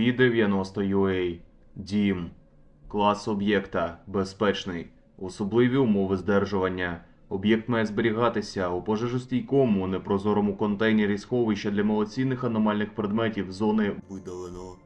SCP-90UA. Дім. Клас об'єкта безпечний. Особливі умови здержування. Об'єкт має зберігатися у пожежостійкому, непрозорому контейнері сховища для малоцінних аномальних предметів зони видалено.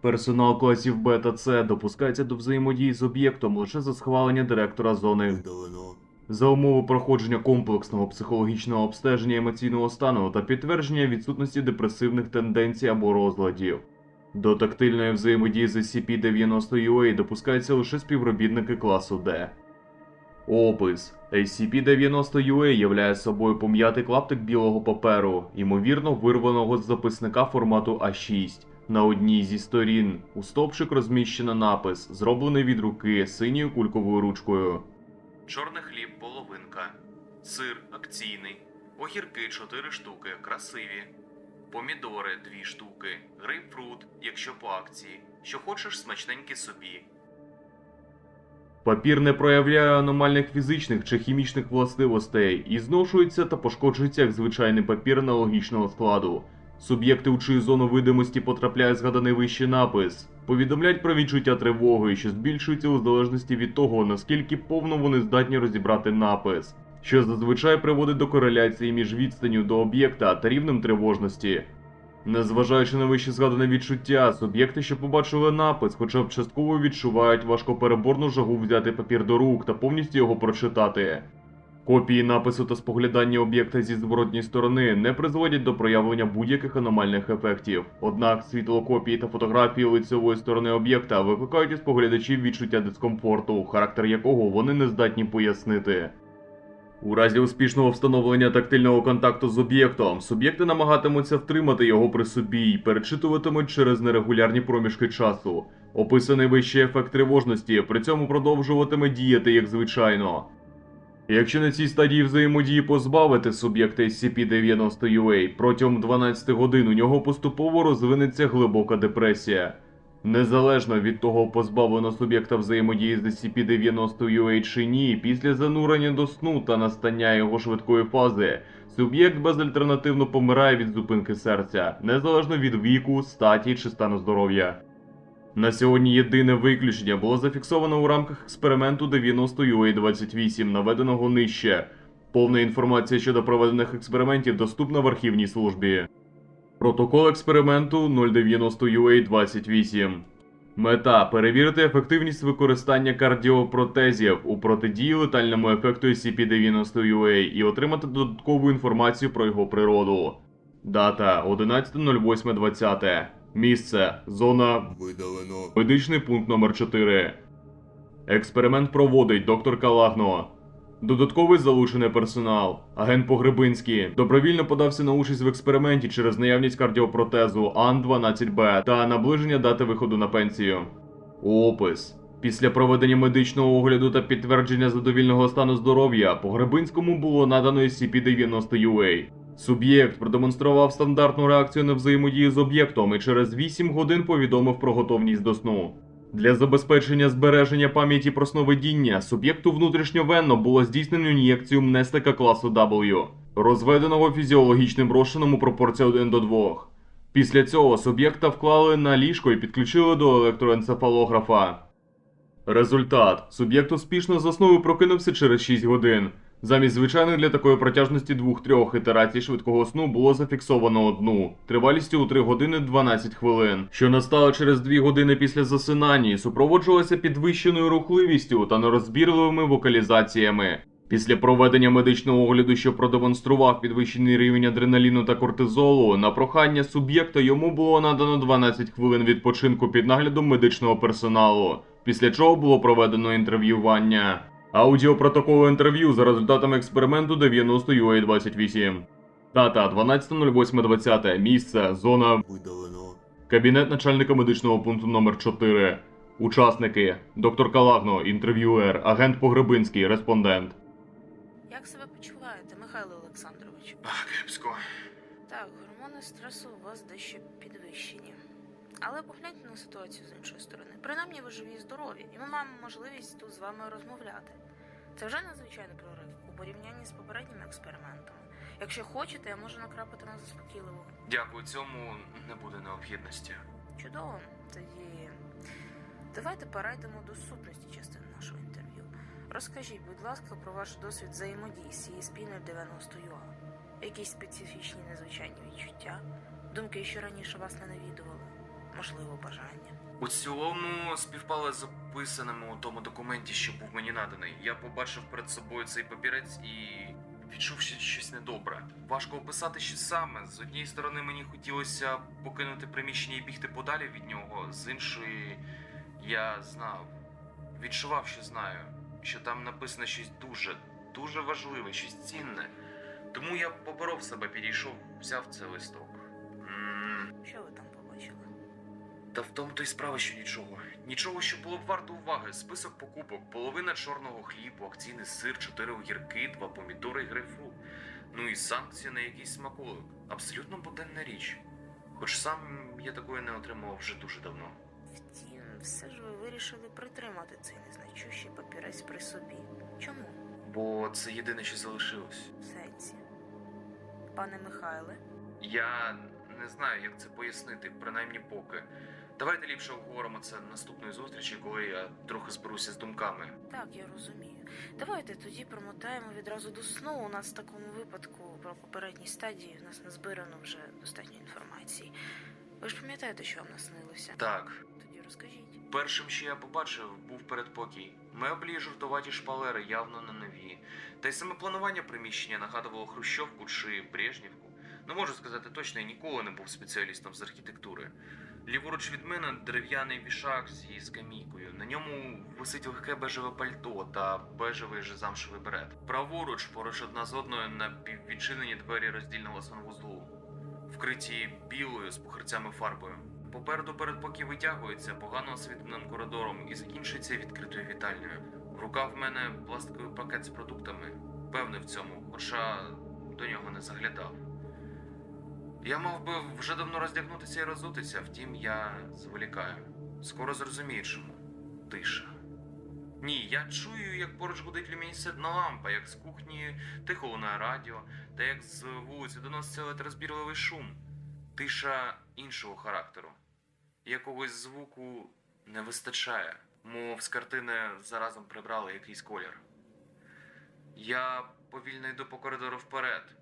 Персонал класів Б та С допускається до взаємодії з об'єктом лише за схвалення директора зони видалено. За умови проходження комплексного психологічного обстеження емоційного стану та підтвердження відсутності депресивних тенденцій або розладів. До тактильної взаємодії з SCP-90UA допускаються лише співробітники класу D. Опис SCP-90UA являє собою пом'ятий клаптик білого паперу, ймовірно вирваного з записника формату А6. На одній зі сторін у стовпчик розміщено напис, зроблений від руки синьою кульковою ручкою. Чорний хліб половинка, сир акційний, огірки 4 штуки, красиві, помідори 2 штуки, грейпфрут, якщо по акції, що хочеш смачненькі собі. Папір не проявляє аномальних фізичних чи хімічних властивостей і зношується та пошкоджується як звичайний папір аналогічного складу. Суб'єкти, у чию зону видимості потрапляє згаданий вище напис, повідомляють про відчуття тривоги, що збільшується у залежності від того, наскільки повно вони здатні розібрати напис, що зазвичай приводить до кореляції між відстанню до об'єкта та рівнем тривожності. Незважаючи на вище згадане відчуття, суб'єкти, що побачили напис, хоча б частково відчувають важкопереборну жагу взяти папір до рук та повністю його прочитати. Копії напису та споглядання об'єкта зі зворотньої сторони не призводять до проявлення будь-яких аномальних ефектів. Однак світло копії та фотографії лицевої сторони об'єкта викликають у споглядачів відчуття дискомфорту, характер якого вони не здатні пояснити. У разі успішного встановлення тактильного контакту з об'єктом, суб'єкти намагатимуться втримати його при собі і перечитуватимуть через нерегулярні проміжки часу. Описаний вище ефект тривожності при цьому продовжуватиме діяти як звичайно. Якщо на цій стадії взаємодії позбавити суб'єкта SCP-90UA, протягом 12 годин у нього поступово розвинеться глибока депресія. Незалежно від того, позбавлено суб'єкта взаємодії з SCP-90UA чи ні, після занурення до сну та настання його швидкої фази, суб'єкт безальтернативно помирає від зупинки серця, незалежно від віку, статі чи стану здоров'я. На сьогодні єдине виключення було зафіксовано у рамках експерименту 90 UA28, наведеного нижче. Повна інформація щодо проведених експериментів доступна в архівній службі. Протокол експерименту 090 UA28. Мета перевірити ефективність використання кардіопротезів у протидії летальному ефекту SCP-90UA і отримати додаткову інформацію про його природу. Дата 11.08.20. Місце зона Видалено. Медичний пункт номер 4 Експеримент проводить доктор Калагно. Додатковий залучений персонал. Агент Погребинський добровільно подався на участь в експерименті через наявність кардіопротезу АН-12Б та наближення дати виходу на пенсію. Опис. Після проведення медичного огляду та підтвердження задовільного стану здоров'я Погребинському було надано SCP-90UA. Суб'єкт продемонстрував стандартну реакцію на взаємодію з об'єктом і через 8 годин повідомив про готовність до сну. Для забезпечення збереження пам'яті про сновидіння суб'єкту внутрішньовенно було здійснено ін'єкцію мнестика класу W, розведеного фізіологічним розчином у пропорції 1 до 2. Після цього суб'єкта вклали на ліжко і підключили до електроенцефалографа. Результат: суб'єкт успішно заснув і прокинувся через 6 годин. Замість звичайних для такої протяжності двох-трьох ітерацій швидкого сну було зафіксовано одну тривалістю у 3 години 12 хвилин, що настало через 2 години після засинання і супроводжувалося підвищеною рухливістю та нерозбірливими вокалізаціями. Після проведення медичного огляду, що продемонстрував підвищений рівень адреналіну та кортизолу, на прохання суб'єкта йому було надано 12 хвилин відпочинку під наглядом медичного персоналу, після чого було проведено інтерв'ювання. Аудіопротокол інтерв'ю за результатами експерименту 90 UA28. Дата 12.08.20. Місце, зона, Видалено. кабінет начальника медичного пункту номер 4 Учасники: доктор Калагно, інтерв'юер, агент Погребинський, респондент. Як себе почуваєте, Михайло Олександрович? А, кепсько. Так, гормони стресу у вас дещо підвищені. Але погляньте на ситуацію з іншої сторони. Принаймні ви живі і здорові, і ми маємо можливість тут з вами розмовляти. Це вже надзвичайний прорив у порівнянні з попередніми експериментами. Якщо хочете, я можу накрапати на заспокійливого. Дякую, цьому не буде необхідності. Чудово. Тоді давайте перейдемо до сутності частини нашого інтерв'ю. Розкажіть, будь ласка, про ваш досвід взаємодії з цією спільною 90 ЮА. Якісь специфічні незвичайні відчуття, думки, що раніше вас не навідували, можливо, бажання. У цілому співпало з записаними у тому документі, що був мені наданий. Я побачив перед собою цей папірець і відчув що щось недобре. Важко описати, що саме. З однієї сторони мені хотілося покинути приміщення і бігти подалі від нього, з іншої я знав, відчував, що знаю, що там написано щось дуже, дуже важливе, щось цінне. Тому я поборов себе, підійшов, взяв цей листок. Що ви там? Та в тому то й справа, що нічого. Нічого, що було б варто уваги. Список покупок, половина чорного хлібу, акційний сир, чотири огірки, два помідори і грейпфрут. Ну і санкції на якийсь смаколик. Абсолютно буденна річ. Хоч сам я такої не отримував вже дуже давно. Втім, все ж ви вирішили притримати цей незначущий папірець при собі. Чому? Бо це єдине, що залишилось. В сенсі. Пане Михайле, Я не знаю, як це пояснити, принаймні поки. Давайте ліпше обговоримо це наступної зустрічі, коли я трохи зберуся з думками. так, я розумію. Давайте тоді промотаємо відразу до сну. У нас в такому випадку про попередні стадії в нас не збирано вже достатньо інформації. Ви ж пам'ятаєте, що вам наснилося? Так, Тоді розкажіть. Першим, що я побачив, був передпокій. Меблі і жовтуваті шпалери явно не нові. Та й саме планування приміщення нагадувало Хрущовку чи Брежнівку. Не можу сказати точно, я ніколи не був спеціалістом з архітектури. Ліворуч від мене дерев'яний вішак зі скамійкою. На ньому висить легке бежеве пальто та бежевий же замшевий берет. Праворуч, поруч одна з одною напіввідчинені двері роздільного санвузлу, вкриті білою з похирцями фарбою. Попереду передпокій витягується погано освітленим коридором і закінчується відкритою вітальнею. В руках в мене пластиковий пакет з продуктами. Певний в цьому, хоча до нього не заглядав. Я мав би вже давно роздягнутися і розутися, втім я зволікаю. Скоро зрозумію, чому. Тиша. Ні, я чую, як поруч гудить люмінесцентна лампа, як з кухні тихо лунає радіо, та як з вулиці доноситься електрозбірливий шум. Тиша іншого характеру. Якогось звуку не вистачає, мов з картини заразом прибрали якийсь колір. Я повільно йду по коридору вперед.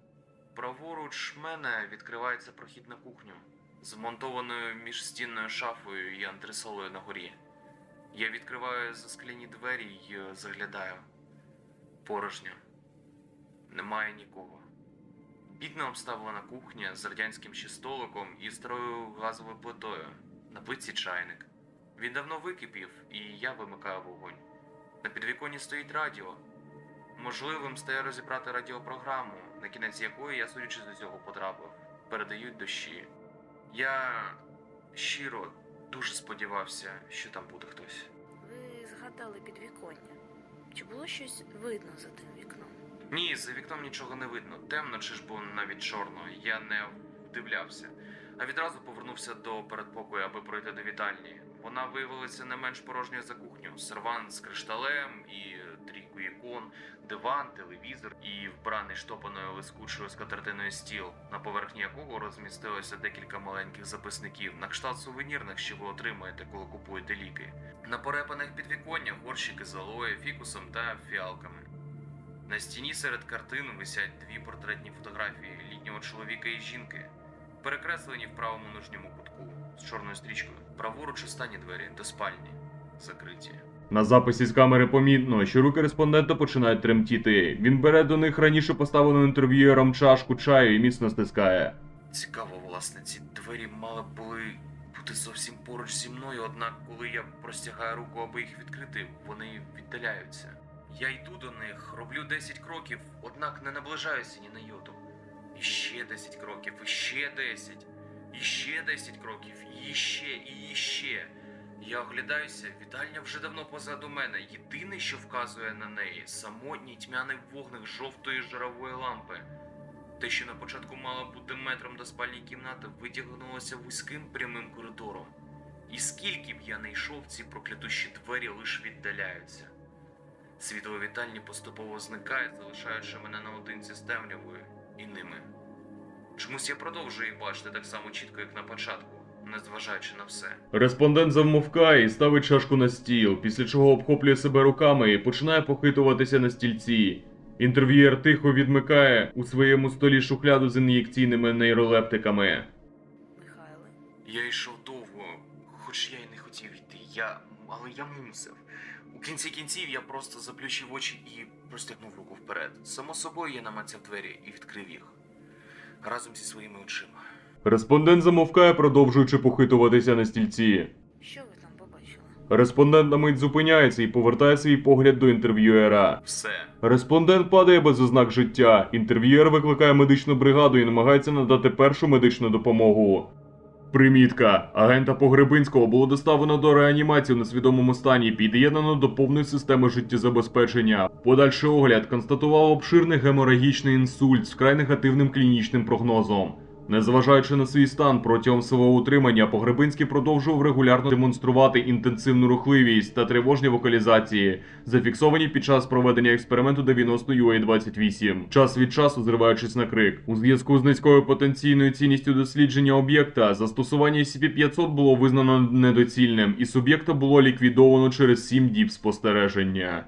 Праворуч мене відкривається прохід на кухню, змонтованою між стінною шафою і антресолою на горі. Я відкриваю заскляні двері й е, заглядаю. Порожньо. Немає нікого. Бідно обставлена кухня з радянським ще столиком і старою газовою плитою. На плитці чайник. Він давно википів, і я вимикаю вогонь. На підвіконні стоїть радіо. Можливим стає розібрати радіопрограму, на кінець якої я, судячи з усього, потрапив. Передають дощі. Я щиро дуже сподівався, що там буде хтось. Ви згадали підвіконня. Чи було щось видно за тим вікном? Ні, за вікном нічого не видно. Темно чи ж бо навіть чорно. Я не вдивлявся. А відразу повернувся до передпокою, аби пройти до вітальні. Вона виявилася не менш порожньою за кухню. Сервант з кришталем і трійку ікон, диван, телевізор і вбраний штопаною лискучою скатертиною стіл, на поверхні якого розмістилося декілька маленьких записників на кшталт сувенірних, що ви отримаєте, коли купуєте ліки. На порепаних підвіконнях горщики з алоє, фікусом та фіалками. На стіні серед картин висять дві портретні фотографії літнього чоловіка і жінки, перекреслені в правому нижньому кутку з чорною стрічкою. Праворуч останні двері до спальні закриті. На записі з камери помітно, що руки респондента починають тремтіти. Він бере до них раніше поставлену інтерв'юером чашку чаю і міцно стискає. Цікаво, власне, ці двері мали були бути зовсім поруч зі мною, однак, коли я простягаю руку, аби їх відкрити, вони віддаляються. Я йду до них, роблю 10 кроків, однак не наближаюся ні на йоту. І ще 10 кроків, і ще 10, і ще 10 кроків, і ще, і ще. Я оглядаюся, вітальня вже давно позаду мене. Єдине, що вказує на неї, самотній тьмяний вогник жовтої жирової лампи. Те, що на початку мало бути метром до спальні кімнати, витягнулося вузьким прямим коридором. І скільки б я не йшов, ці проклятущі двері лише віддаляються. Світло вітальні поступово зникає, залишаючи мене наодинці з темрявою і ними. Чомусь я продовжую їх бачити так само чітко, як на початку. Незважаючи на все. Респондент завмовкає і ставить чашку на стіл, після чого обхоплює себе руками і починає похитуватися на стільці. Інтерв'юєр тихо відмикає у своєму столі шухляду з ін'єкційними нейролептиками. Михайле. Я йшов довго, хоч я й не хотів йти. Я. але я мусив. У кінці кінців я просто заплющив очі і простягнув руку вперед. Само собою я намацав двері і відкрив їх. Разом зі своїми очима. Респондент замовкає, продовжуючи похитуватися на стільці. Що ви там побачили? Респондент на мить зупиняється і повертає свій погляд до інтерв'юера. Все. Респондент падає без ознак життя. Інтерв'юер викликає медичну бригаду і намагається надати першу медичну допомогу. Примітка. Агента Погребинського було доставлено до реанімації в несвідомому стані під'єднано до повної системи життєзабезпечення. Подальший огляд констатував обширний геморагічний інсульт з вкрай негативним клінічним прогнозом. Незважаючи на свій стан протягом свого утримання, Погребинський продовжував регулярно демонструвати інтенсивну рухливість та тривожні вокалізації, зафіксовані під час проведення експерименту 90 UA-28, час від часу зриваючись на крик. У зв'язку з низькою потенційною цінністю дослідження об'єкта, застосування SCP-500 було визнано недоцільним, і суб'єкта було ліквідовано через 7 діб спостереження.